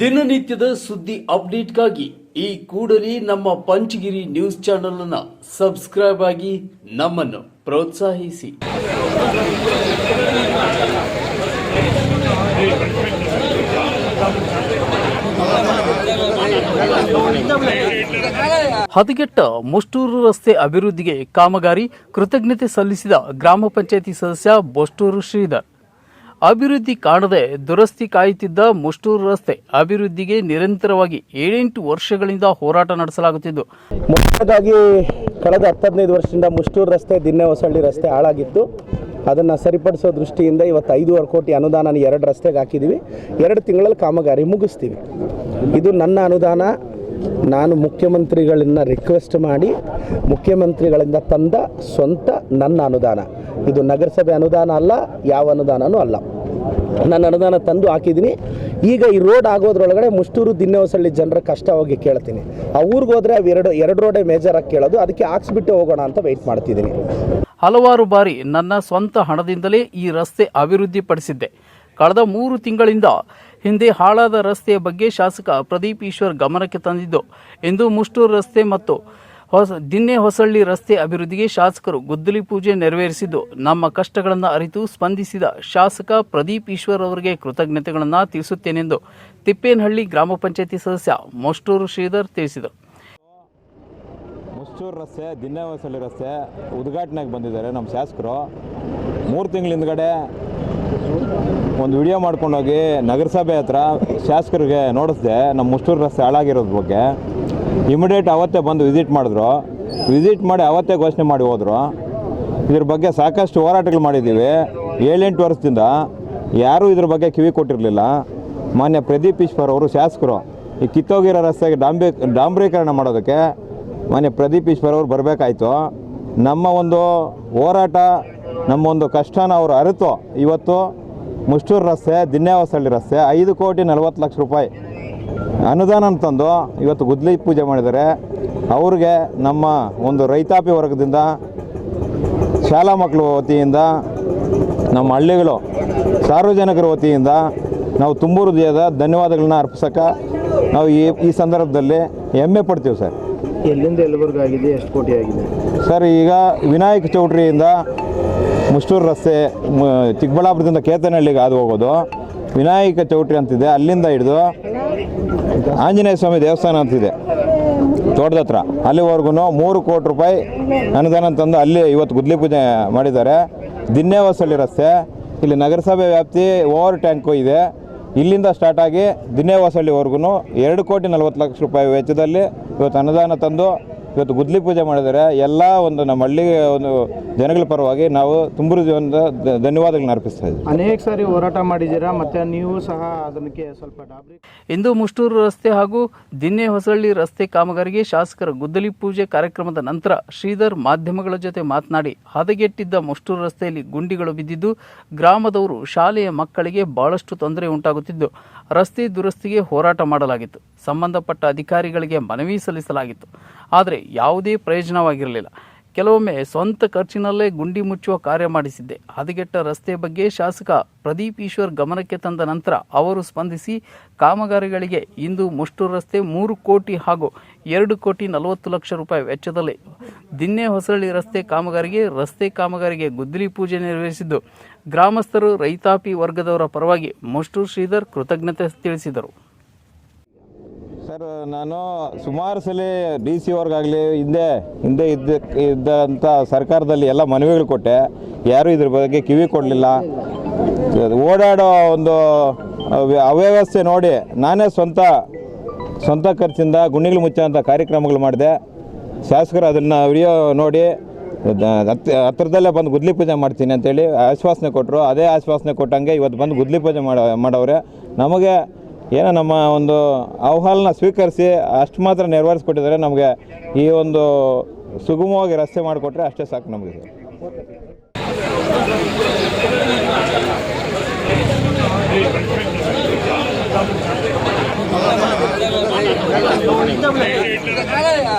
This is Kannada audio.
ದಿನನಿತ್ಯದ ಸುದ್ದಿ ಅಪ್ಡೇಟ್ಗಾಗಿ ಈ ಕೂಡಲೇ ನಮ್ಮ ಪಂಚಗಿರಿ ನ್ಯೂಸ್ ಚಾನೆಲ್ ಅನ್ನ ಸಬ್ಸ್ಕ್ರೈಬ್ ಆಗಿ ನಮ್ಮನ್ನು ಪ್ರೋತ್ಸಾಹಿಸಿ. ಹದಗೆಟ್ಟ ಮುಷ್ಟೂರು ರಸ್ತೆ ಅಭಿವೃದ್ಧಿಗೆ ಕಾಮಗಾರಿ ಕೃತಜ್ಞತೆ ಸಲ್ಲಿಸಿದ ಗ್ರಾಮ ಪಂಚಾಯಿತಿ ಸದಸ್ಯ ಬೋಸ್ಟೂರು ಶ್ರೀಧರ್. ಅಭಿವೃದ್ಧಿ ಕಾಣದೆ ದುರಸ್ತಿ ಕಾಯುತ್ತಿದ್ದ ಮುಷ್ಟೂರು ರಸ್ತೆ ಅಭಿವೃದ್ಧಿಗೆ ನಿರಂತರವಾಗಿ ಏಳೆಂಟು ವರ್ಷಗಳಿಂದ ಹೋರಾಟ ನಡೆಸಲಾಗುತ್ತಿದ್ದು. ಮೊದಲಾಗಿ ಕಳೆದ ಹತ್ತದೈದು ವರ್ಷದಿಂದ ಮುಷ್ಟೂರು ರಸ್ತೆ ದಿನ್ನೆ ಹೊಸಳ್ಳಿ ರಸ್ತೆ ಹಾಳಾಗಿತ್ತು. ಅದನ್ನು ಸರಿಪಡಿಸೋ ದೃಷ್ಟಿಯಿಂದ ಇವತ್ತು ಐದೂವರೆ ಕೋಟಿ ಅನುದಾನ ಎರಡು ರಸ್ತೆಗೆ ಹಾಕಿದ್ದೀವಿ ಎರಡು ತಿಂಗಳಲ್ಲಿ ಕಾಮಗಾರಿ ಮುಗಿಸ್ತೀವಿ. ಇದು ನನ್ನ ಅನುದಾನ ನಾನು ಮುಖ್ಯಮಂತ್ರಿಗಳನ್ನ ರಿಕ್ವೆಸ್ಟ್ ಮಾಡಿ, ಮುಖ್ಯಮಂತ್ರಿಗಳಿಂದ ತಂದ ಸ್ವಂತ ನನ್ನ ಅನುದಾನ. ಇದು ನಗರಸಭೆ ಅನುದಾನ ಅಲ್ಲ, ಯಾವ ಅನುದಾನನೂ ಅಲ್ಲ. ನನ್ನ ಅನುದಾನ ತಂದು ಹಾಕಿದ್ದೀನಿ. ಈಗ ಈ ರೋಡ್ ಆಗೋದ್ರೊಳಗಡೆ ಮುಷ್ಟೂರು ದಿನ್ನೆಹೊಸಳ್ಳಿ ಜನರ ಕಷ್ಟ ಹೋಗಿ ಕೇಳ್ತೀನಿ. ಆ ಊರಿಗೆ ಹೋದರೆ ಎರಡು ಎರಡು ರೋಡೇ ಮೇಜರಾಗಿ ಕೇಳೋದು, ಅದಕ್ಕೆ ಹಾಕ್ಸ್ಬಿಟ್ಟು ಹೋಗೋಣ ಅಂತ ವೆಯ್ಟ್ ಮಾಡ್ತಿದ್ದೀನಿ. ಹಲವಾರು ಬಾರಿ ನನ್ನ ಸ್ವಂತ ಹಣದಿಂದಲೇ ಈ ರಸ್ತೆ ಅಭಿವೃದ್ಧಿಪಡಿಸಿದ್ದೆ. ಕಳೆದ ಮೂರು ತಿಂಗಳಿಂದ ಹಿಂದೆ ಹಾಳಾದ ರಸ್ತೆಯ ಬಗ್ಗೆ ಶಾಸಕ ಪ್ರದೀಪ್ ಈಶ್ವರ್ ಗಮನಕ್ಕೆ ತಂದಿದ್ದು, ಇಂದು ಮುಷ್ಟೂರು ರಸ್ತೆ ಮತ್ತು ಹೊಸ ದಿನ್ನೆ ಹೊಸಳ್ಳಿ ರಸ್ತೆ ಅಭಿವೃದ್ಧಿಗೆ ಶಾಸಕರು ಗುದ್ದಲಿ ಪೂಜೆ ನೆರವೇರಿಸಿದ್ದು, ನಮ್ಮ ಕಷ್ಟಗಳನ್ನು ಅರಿತು ಸ್ಪಂದಿಸಿದ ಶಾಸಕ ಪ್ರದೀಪ್ ಈಶ್ವರ್ ಅವರಿಗೆ ಕೃತಜ್ಞತೆಗಳನ್ನು ತಿಳಿಸುತ್ತೇನೆಂದು ತಿಪ್ಪೇನಹಳ್ಳಿ ಗ್ರಾಮ ಪಂಚಾಯಿತಿ ಸದಸ್ಯ ಮೊಷ್ಟೂರು ಶ್ರೀಧರ್ ತಿಳಿಸಿದರು. ಮುಷ್ಟೂರು ರಸ್ತೆ ದಿನ್ನೆ ಹೊಸಳ್ಳಿ ರಸ್ತೆ ಉದ್ಘಾಟನೆಗೆ ಬಂದಿದ್ದಾರೆ ನಮ್ಮ ಶಾಸಕರು. ಮೂರು ತಿಂಗಳ ಹಿಂದ್ಗಡೆ ಒಂದು ವಿಡಿಯೋ ಮಾಡ್ಕೊಂಡೋಗಿ ನಗರಸಭೆ ಹತ್ರ ಶಾಸಕರಿಗೆ ನೋಡಿಸ್ದೆ ನಮ್ಮ ಮುಷ್ಟೂರು ರಸ್ತೆ ಹಾಳಾಗಿರೋದ್ರ ಬಗ್ಗೆ. ಇಮಿಡಿಯೇಟ್ ಅವತ್ತೇ ಬಂದು ವಿಸಿಟ್ ಮಾಡಿದ್ರು. ವಿಸಿಟ್ ಮಾಡಿ ಅವತ್ತೇ ಘೋಷಣೆ ಮಾಡಿ ಹೋದರು. ಇದ್ರ ಬಗ್ಗೆ ಸಾಕಷ್ಟು ಹೋರಾಟಗಳು ಮಾಡಿದ್ದೀವಿ. ಏಳೆಂಟು ವರ್ಷದಿಂದ ಯಾರೂ ಇದ್ರ ಬಗ್ಗೆ ಕಿವಿ ಕೊಟ್ಟಿರಲಿಲ್ಲ. ಮಾನ್ಯ ಪ್ರದೀಪ್ ಈಶ್ವರ್ ಅವರು ಶಾಸಕರು ಈ ಕಿತ್ತೋಗಿರೋ ರಸ್ತೆಗೆ ಡಾಂಬಿ, ಡಾಂಬ್ರೀಕರಣ ಮಾಡೋದಕ್ಕೆ ಮಾನ್ಯ ಪ್ರದೀಪ್ ಈಶ್ವರ್ ಅವರು ಬರಬೇಕಾಯ್ತು. ನಮ್ಮ ಒಂದು ಹೋರಾಟ ನಮ್ಮ ಒಂದು ಕಷ್ಟನ ಅವರು ಅರಿತು. ಇವತ್ತು ಮುಷ್ಟೂರು ರಸ್ತೆ ದಿನ್ಯಾವಸಳ್ಳಿ ರಸ್ತೆ ಐದು ಕೋಟಿ ನಲವತ್ತು ಲಕ್ಷ ರೂಪಾಯಿ ಅನುದಾನ ತಂದು ಇವತ್ತು ಗುದ್ಲಿ ಪೂಜೆ ಮಾಡಿದರೆ ಅವ್ರಿಗೆ ನಮ್ಮ ಒಂದು ರೈತಾಪಿ ವರ್ಗದಿಂದ ಶಾಲಾ ಮಕ್ಕಳ ವತಿಯಿಂದ ನಮ್ಮ ಹಳ್ಳಿಗಳು ಸಾರ್ವಜನಿಕರ ವತಿಯಿಂದ ನಾವು ತುಂಬ ಹೃದಯದ ಧನ್ಯವಾದಗಳನ್ನ ಅರ್ಪಿಸೋಕೆ ನಾವು ಈ ಈ ಸಂದರ್ಭದಲ್ಲಿ ಹೆಮ್ಮೆ ಪಡ್ತೀವಿ ಸರ್. ಎಲ್ಲಿಂದ ಎಲ್ಲಿವರೆಗೂ ಆಗಿದೆ ಎಷ್ಟು ಕೋಟಿ ಆಗಿದೆ? ಸರ್ ಈಗ ವಿನಾಯಕ ಚೌಟ್ರಿಯಿಂದ ಮುಷ್ಟೂರು ರಸ್ತೆ ಚಿಕ್ಕಬಳ್ಳಾಪುರದಿಂದ ಕೇತನಹಳ್ಳಿಗೆ ಹಾದು ಹೋಗೋದು. ವಿನಾಯಕ ಚೌಟ್ರಿ ಅಂತಿದೆ, ಅಲ್ಲಿಂದ ಹಿಡಿದು ಆಂಜನೇಯ ಸ್ವಾಮಿ ದೇವಸ್ಥಾನ ಅಂತಿದೆ. ತೋಟದ ಹತ್ರ. ಅಲ್ಲಿವರೆಗೂ ಮೂರು ಕೋಟಿ ರೂಪಾಯಿ ಅನುದಾನ ತಂದು ಅಲ್ಲಿ ಇವತ್ತು ಗುದ್ಲಿ ಪೂಜೆ ಮಾಡಿದ್ದಾರೆ. ದಿನ್ನೇವಸಳ್ಳಿ ರಸ್ತೆ, ಇಲ್ಲಿ ನಗರಸಭೆ ವ್ಯಾಪ್ತಿ ಓವರ್ ಟ್ಯಾಂಕು ಇದೆ. ಇಲ್ಲಿಂದ ಸ್ಟಾರ್ಟ್ ಆಗಿ ಎರಡು ಕೋಟಿ ನಲವತ್ತು ಲಕ್ಷ ರೂಪಾಯಿ ವೆಚ್ಚದಲ್ಲಿ ಇವತ್ತು ಅನುದಾನ ತಂದು ಇವತ್ತು ಗುದ್ಲಿ ಪೂಜೆ ಮಾಡಿದರೆ ಎಲ್ಲ ಒಂದು ನಮ್ಮ ಹಳ್ಳಿಯ ಒಂದು ಜನಗಳ ಪರವಾಗಿ ನಾವು ತುಂಬರು ಜೀವನದ ಧನ್ಯವಾದಗಳನ್ನ ಅರ್ಪಿಸ್ತಾ ಇದ್ದೀವಿ. ಅನೇಕ ಸಾರಿ ಹೋರಾಟ ಮಾಡಿದ್ದೀರಾ ಮತ್ತೆ ನೀವು ಸಹ ಅದಕ್ಕೆ ಸ್ವಲ್ಪ ಡಾಬ್ರಿ. ಇಂದು ಮುಷ್ಟೂರು ರಸ್ತೆ ಹಾಗೂ ದಿನ್ನೆ ಹೊಸಳ್ಳಿ ರಸ್ತೆ ಕಾಮಗಾರಿಗೆ ಶಾಸಕರ ಗುದ್ದಲಿ ಪೂಜೆ ಕಾರ್ಯಕ್ರಮದ ನಂತರ ಶ್ರೀಧರ್ ಮಾಧ್ಯಮಗಳ ಜೊತೆ ಮಾತನಾಡಿ ಹದಗೆಟ್ಟಿದ್ದ ಮುಷ್ಟೂರು ರಸ್ತೆಯಲ್ಲಿ ಗುಂಡಿಗಳು ಬಿದ್ದಿದ್ದು ಗ್ರಾಮದವರು ಶಾಲೆಯ ಮಕ್ಕಳಿಗೆ ಬಹಳಷ್ಟು ತೊಂದರೆ ಉಂಟಾಗುತ್ತಿದ್ದು ರಸ್ತೆ ದುರಸ್ತಿಗೆ ಹೋರಾಟ ಮಾಡಲಾಗಿತ್ತು. ಸಂಬಂಧಪಟ್ಟ ಅಧಿಕಾರಿಗಳಿಗೆ ಮನವಿ ಸಲ್ಲಿಸಲಾಗಿತ್ತು. ಆದರೆ ಯಾವುದೇ ಪ್ರಯೋಜನವಾಗಿರಲಿಲ್ಲ. ಕೆಲವೊಮ್ಮೆ ಸ್ವಂತ ಖರ್ಚಿನಲ್ಲೇ ಗುಂಡಿ ಮುಚ್ಚುವ ಕಾರ್ಯ ಮಾಡಿಸಿದ್ದೆ. ಹದಗೆಟ್ಟ ರಸ್ತೆ ಬಗ್ಗೆ ಶಾಸಕ ಪ್ರದೀಪ್ ಈಶ್ವರ್ ಗಮನಕ್ಕೆ ತಂದ ನಂತರ ಅವರು ಸ್ಪಂದಿಸಿ, ಕಾಮಗಾರಿಗಳಿಗೆ ಇಂದು ಮುಷ್ಟು ರಸ್ತೆ ಮೂರು ಕೋಟಿ ಹಾಗೂ ಎರಡು ಕೋಟಿ ನಲವತ್ತು ಲಕ್ಷ ರೂಪಾಯಿ ವೆಚ್ಚದಲ್ಲಿ ದಿನ್ನೆ ಹೊಸಳ್ಳಿ ರಸ್ತೆ ಕಾಮಗಾರಿಗೆ ರಸ್ತೆ ಕಾಮಗಾರಿಗೆ ಗುದ್ದಲಿ ಪೂಜೆ ನೆರವೇರಿಸಿದ್ದು. ಗ್ರಾಮಸ್ಥರು ರೈತಾಪಿ ವರ್ಗದವರ ಪರವಾಗಿ ಮುಷ್ಟು ಶ್ರೀಧರ್ ಕೃತಜ್ಞತೆ ತಿಳಿಸಿದರು. ಸರ್, ನಾನು ಸುಮಾರು ಸಲ ಡಿ ಸಿ ಅವ್ರಿಗಾಗಲಿ ಹಿಂದೆ ಹಿಂದೆ ಇದ್ದ ಇದ್ದಂಥ ಸರ್ಕಾರದಲ್ಲಿ ಎಲ್ಲ ಮನವಿಗಳು ಕೊಟ್ಟೆ. ಯಾರೂ ಇದ್ರ ಬಗ್ಗೆ ಕಿವಿ ಕೊಡಲಿಲ್ಲ. ಓಡಾಡೋ ಒಂದು ಅವ್ಯ- ಅವ್ಯವಸ್ಥೆ ನೋಡಿ ನಾನೇ ಸ್ವಂತ ಸ್ವಂತ ಖರ್ಚಿಂದ ಗುಂಡಿಗಳು ಮುಚ್ಚೋಂಥ ಕಾರ್ಯಕ್ರಮಗಳು ಮಾಡಿದೆ. ಶಾಸಕರು ಅದನ್ನು ವಿಡಿಯೋ ನೋಡಿ ಹತ್ರದಲ್ಲೇ ಬಂದು ಗುದ್ಲಿ ಪೂಜೆ ಮಾಡ್ತೀನಿ ಅಂತೇಳಿ ಆಶ್ವಾಸನೆ ಕೊಟ್ಟರು ಅದೇ ಆಶ್ವಾಸನೆ ಕೊಟ್ಟಂಗೆ ಇವತ್ತು ಬಂದು ಗುದ್ಲಿ ಪೂಜೆ ಮಾಡೋ, ಮಾಡವ್ರೆ. ನಮಗೆ ಏನೋ ನಮ್ಮ ಒಂದು ಆಹ್ವಾನ ಸ್ವೀಕರಿಸಿ ಅಷ್ಟು ಮಾತ್ರ ನೆರವೇರಿಸ್ಕೊಟ್ಟಿದ್ದಾರೆ. ನಮಗೆ ಈ ಒಂದು ಸುಗಮವಾಗಿ ರಸ್ತೆ ಮಾಡಿಕೊಟ್ರೆ ಅಷ್ಟೇ ಸಾಕು ನಮಗೆ.